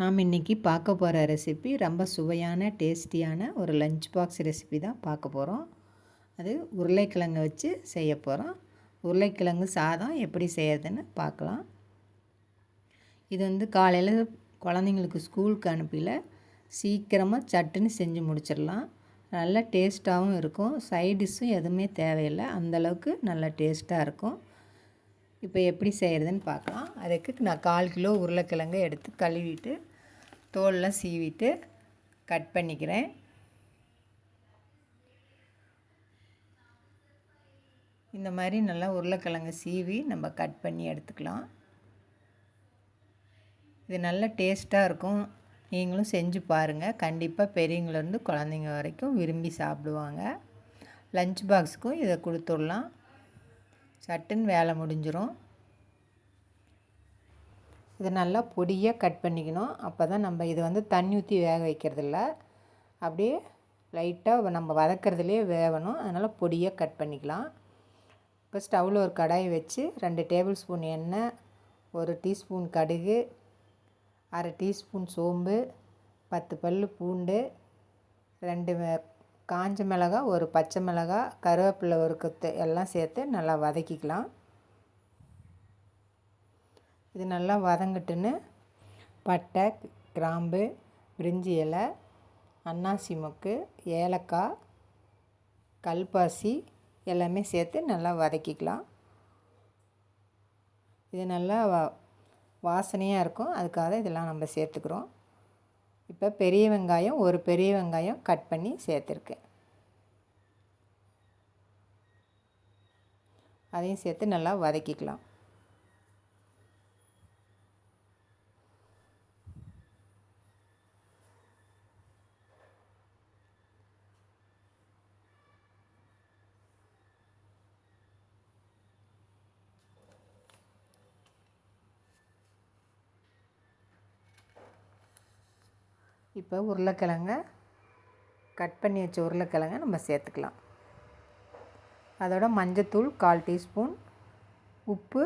நாம் இன்றைக்கி பார்க்க போகிற ரெசிபி ரொம்ப சுவையான டேஸ்டியான ஒரு லஞ்ச் பாக்ஸ் ரெசிபி தான் பார்க்க போகிறோம். அது உருளைக்கிழங்கு வச்சு செய்ய போகிறோம். உருளைக்கிழங்கு சாதம் எப்படி செய்யறதுன்னு பார்க்கலாம். இது வந்து காலையில் குழந்தைங்களுக்கு ஸ்கூலுக்கு அனுப்பியில் சீக்கிரமாக சட்டுன்னு செஞ்சு முடிச்சிடலாம். நல்ல டேஸ்ட்டாகவும் இருக்கும். சைடிஷ்ஷும் எதுவுமே தேவையில்லை. அந்தளவுக்கு நல்ல டேஸ்ட்டாக இருக்கும். இப்போ எப்படி செய்கிறதுன்னு பார்க்கலாம். அதுக்கு நான் கால் கிலோ உருளைக்கிழங்கு எடுத்து கழுவிட்டு தோலெலாம் சீவிட்டு கட் பண்ணிக்கிறேன். இந்த மாதிரி நல்லா உருளைக்கிழங்கு சீவி நம்ம கட் பண்ணி எடுத்துக்கலாம். இது நல்ல டேஸ்ட்டாக இருக்கும். நீங்களும் செஞ்சு பாருங்கள் கண்டிப்பாக பெரியவங்கலேருந்து குழந்தைங்க வரைக்கும் விரும்பி சாப்பிடுவாங்க. லஞ்ச் பாக்ஸுக்கும் இதை கொடுத்துடலாம். சட்டுன்னு வேலை முடிஞ்சிடும் இதை நல்லா பொடியாக கட் பண்ணிக்கணும். அப்போ தான் நம்ம இதை வந்து தண்ணி ஊற்றி வேக வைக்கிறதில்ல. அப்படியே லைட்டாக நம்ம வதக்கிறதுலே வேகணும் அதனால் பொடியாக கட் பண்ணிக்கலாம். இப்போ ஸ்டவ்வில் ஒரு கடாயை வச்சு ரெண்டு டேபிள் ஸ்பூன் எண்ணெய் ஒரு டீஸ்பூன் கடுகு அரை டீஸ்பூன் சோம்பு பத்து பல் பூண்டு ரெண்டு காஞ்ச மிளகா ஒரு பச்சை மிளகா கருவேப்பிலை ஒரு கொத்து எல்லாம் சேர்த்து நல்லா வதக்கிக்கலாம். இது நல்லா வதங்கட்டுன்னு பட்டை கிராம்பு பிரிஞ்சி இலை அன்னாசி மொக்கு ஏலக்காய் கல்பாசி எல்லாமே சேர்த்து நல்லா வதக்கிக்கலாம். இது நல்லா வாசனையாக இருக்கும். அதுக்காக இதெல்லாம் நம்ம சேர்த்துக்கிறோம். இப்போ பெரிய வெங்காயம் ஒரு பெரிய வெங்காயம் கட் பண்ணி சேர்த்துருக்கேன். அதையும் சேர்த்து நல்லா வதக்கிக்கலாம். இப்போ உருளைக்கிழங்க கட் பண்ணி வச்ச உருளைக்கிழங்க நம்ம சேர்த்துக்கலாம். அதோட மஞ்சத்தூள் கால் டீஸ்பூன் உப்பு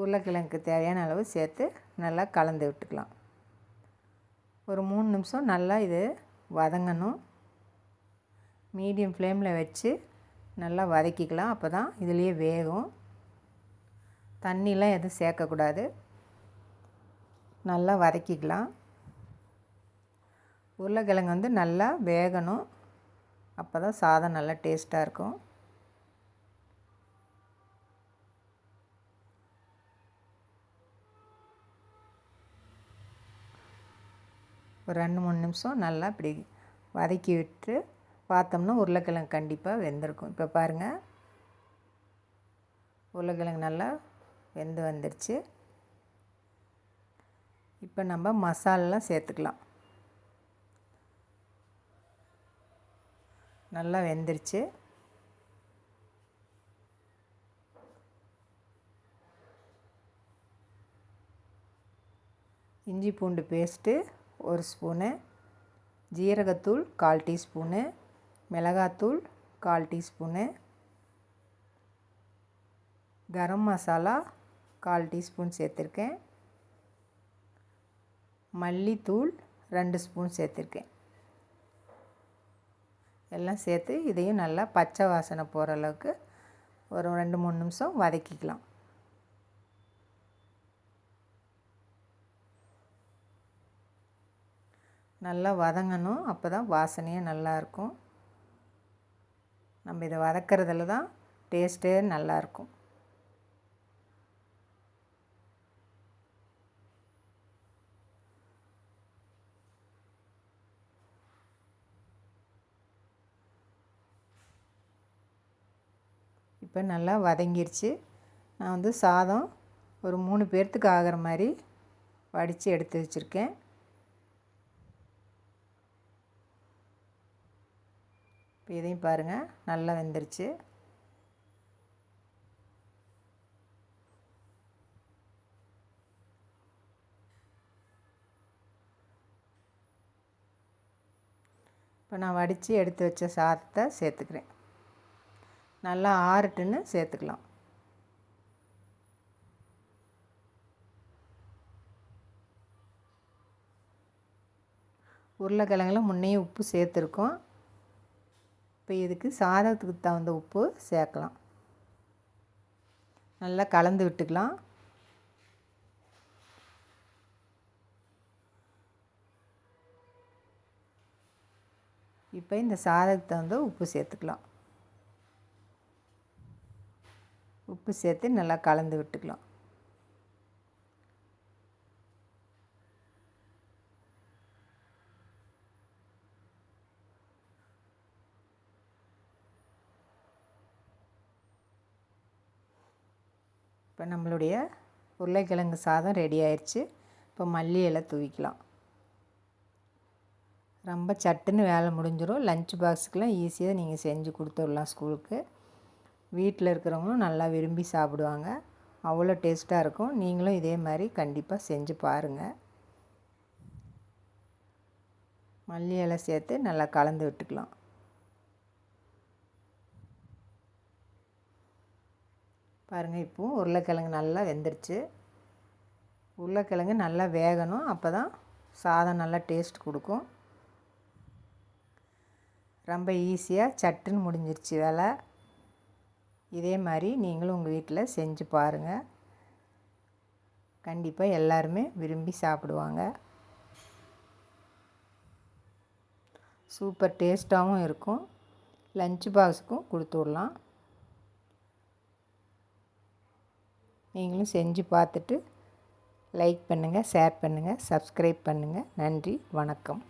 உருளைக்கிழங்குக்கு தேவையான அளவு சேர்த்து நல்லா கலந்து விட்டுக்கலாம். ஒரு மூணு நிமிஷம் நல்லா இது வதங்கணும். மீடியம் ஃப்ளேமில் வச்சு நல்லா வதக்கிக்கலாம். அப்போ தான் இதுலேயே வேகும். தண்ணிலாம் எதுவும் சேர்க்கக்கூடாது. நல்லா வதக்கிக்கலாம். உருளைக்கிழங்கு வந்து நல்லா வேகணும். அப்போ தான் சாதம் நல்லா டேஸ்ட்டாக இருக்கும். ஒரு ரெண்டு மூணு நிமிஷம் நல்லா இப்படி வதக்கி விட்டு பார்த்தோம்னா உருளைக்கிழங்கு கண்டிப்பாக வெந்திருக்கும். இப்போ பாருங்கள் உருளைக்கிழங்கு நல்லா வெந்து வந்துடுச்சு இப்போ நம்ம மசாலெலாம் சேர்த்துக்கலாம். நல்லா வெந்துருச்சு. இஞ்சி பூண்டு பேஸ்ட்டு ஒரு ஸ்பூனு ஜீரகத்தூள் கால் டீஸ்பூனு மிளகாத்தூள் கால் டீஸ்பூனு கரம் மசாலா கால் டீஸ்பூன் சேர்த்துருக்கேன். மல்லித்தூள் ரெண்டு ஸ்பூன் சேர்த்துருக்கேன். எல்லாம் சேர்த்து இதையும் நல்லா பச்சை வாசனை போகிற அளவுக்கு ஒரு ரெண்டு மூணு நிமிஷம் வதக்கிக்கலாம். நல்லா வதங்கணும். அப்போ தான் வாசனையே நல்லாயிருக்கும் நம்ம இதை வதக்கிறதுல தான் டேஸ்ட்டே நல்லாயிருக்கும் இப்போ நல்லா வதங்கிருச்சு. நான் வந்து சாதம் ஒரு மூணு பேர்த்துக்கு ஆகிற மாதிரி வடித்து எடுத்து வச்சுருக்கேன். இப்போ இதையும் பாருங்கள் நல்லா வெந்துருச்சு. இப்போ நான் வடித்து எடுத்து வச்ச சாதத்தை சேர்த்துக்கிறேன். நல்லா ஆறட்டுன்னு சேர்த்துக்கலாம். உருளைக்கிழங்குல முன்னையே உப்பு சேர்த்துருக்கோம். இப்போ இதுக்கு சாதத்துக்கு தகுந்த உப்பு சேர்க்கலாம். நல்லா கலந்து விட்டுக்கலாம். இப்போ இந்த சாதத்துக்கு தகுந்த உப்பு சேர்த்துக்கலாம். உப்பு சேர்த்து நல்லா கலந்து விட்டுக்கலாம். இப்போ நம்மளுடைய உருளைக்கிழங்கு சாதம் ரெடி ஆயிடுச்சு இப்போ மல்லி இலை தூவிக்கலாம். ரொம்ப சட்டுன்னு வேலை முடிஞ்சிடும் லஞ்ச் பாக்ஸுக்கெலாம் ஈஸியாக நீங்கள் செஞ்சு கொடுத்துடலாம் ஸ்கூலுக்கு வீட்டில் இருக்கிறவங்களும் நல்லா விரும்பி சாப்பிடுவாங்க. அவ்வளோ டேஸ்ட்டாக இருக்கும். நீங்களும் இதே மாதிரி கண்டிப்பாக செஞ்சு பாருங்கள் மல்லி இலை சேர்த்து நல்லா கலந்து விட்டுக்கலாம். பாருங்கள் இப்போவும் உருளைக்கிழங்கு நல்லா வெந்துருச்சு. உருளைக்கிழங்கு நல்லா வேகணும். அப்போ தான் சாதம் நல்லா டேஸ்ட் கொடுக்கும். ரொம்ப ஈஸியாக சட்டுன்னு முடிஞ்சிருச்சு வேலை. இதே மாதிரி நீங்களும் உங்கள் வீட்டில் செஞ்சு பாருங்கள் கண்டிப்பாக எல்லாருமே விரும்பி சாப்பிடுவாங்க. சூப்பர் டேஸ்ட்டாகவும் இருக்கும். லஞ்ச் பாக்ஸுக்கும் கொடுத்து விடலாம். நீங்களும் செஞ்சு பார்த்துட்டு லைக் பண்ணுங்கள் ஷேர் பண்ணுங்கள் சப்ஸ்கிரைப் பண்ணுங்கள் நன்றி வணக்கம்.